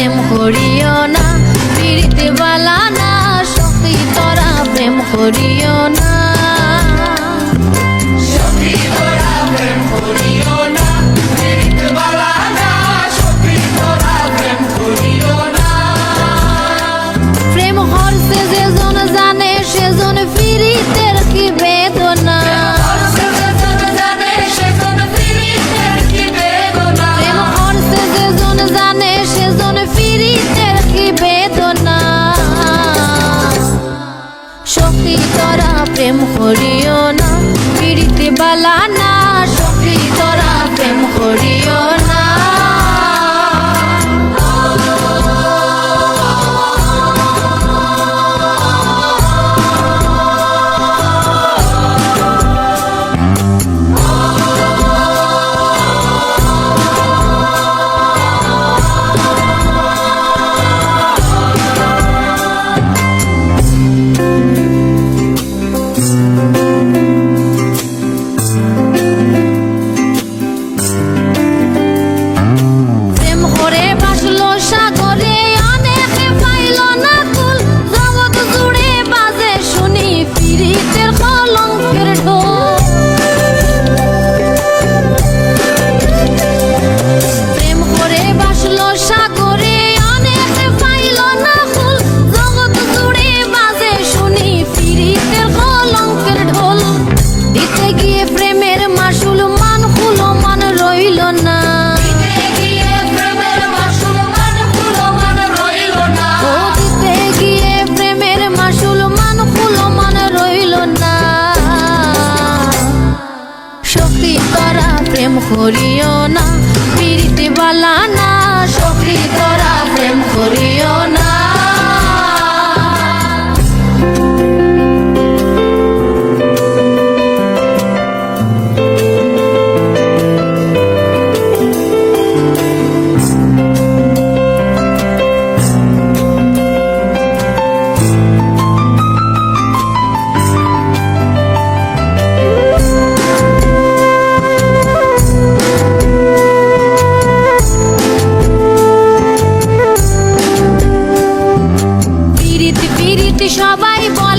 প্রেম করিও না পিড়িতে বালা না সখী তোরা প্রেম করিও না। প্রেম করিও না পিড়িতে করিও না পিরিতি বালানা না তোরা প্রেম করিও না। পিরিত পিরিত সবাই বল